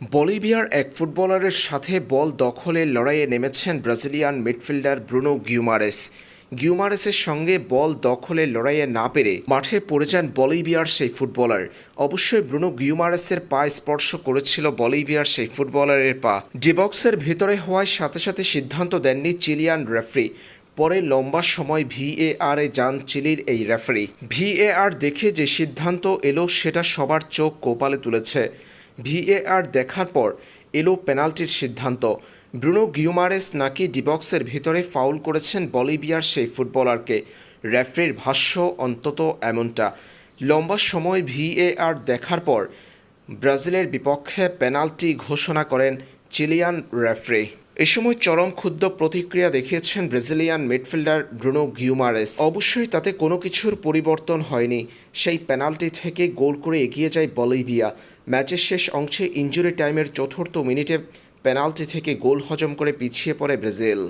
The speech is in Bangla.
বলিভিয়ার এক ফুটবলারের সাথে বল দখলে লড়াইয়ে নেমেছেন ব্রাজিলিয়ান মিডফিল্ডার ব্রুনো গিউমারেস। গিউমারেসের সঙ্গে বল দখলে লড়াইয়ে না পেরে মাঠে পড়ে যান বলিভিয়ার সেই ফুটবলার। অবশ্যই ব্রুনো গিউমারেসের পা স্পর্শ করেছিল বলিভিয়ার সেই ফুটবলারের পা। ডিবক্সের ভেতরে হওয়ায় সাথে সাথে সিদ্ধান্ত দেননি চিলিয়ান রেফারি। পরে লম্বা সময় ভিএআর যান চিলির এই রেফারি। ভিএআর দেখে যে সিদ্ধান্ত এলো, সেটা সবার চোখ কোপালে তুলেছে। ভিএআর দেখার পর এলো পেনাল্টির সিদ্ধান্ত। ব্রুনো গিউমারেস নাকি ডিবক্সের ভিতরে ফাউল করেছেন বলিভিয়ার সেই ফুটবলারকে? রেফারির ভাষ্য অন্তত এমনটা। লম্বা সময় ভিএআর দেখার পর ব্রাজিলের বিপক্ষে পেনাল্টি ঘোষণা করেন চিলিয়ান রেফারি। এ সময় চরম ক্ষুদ্র প্রতিক্রিয়া দেখিয়েছেন ব্রাজিলিয়ান মিডফিল্ডার ব্রুনো গিউমারেস। অবশ্যই তাতে কোনো কিছুর পরিবর্তন হয়নি। সেই পেনাল্টি থেকে গোল করে এগিয়ে যায় বলিভিয়া। ম্যাচের শেষ অংশে ইঞ্জুরি টাইমের চতুর্থ মিনিটে পেনাল্টি থেকে গোল হজম করে পিছিয়ে পড়ে ব্রাজিল।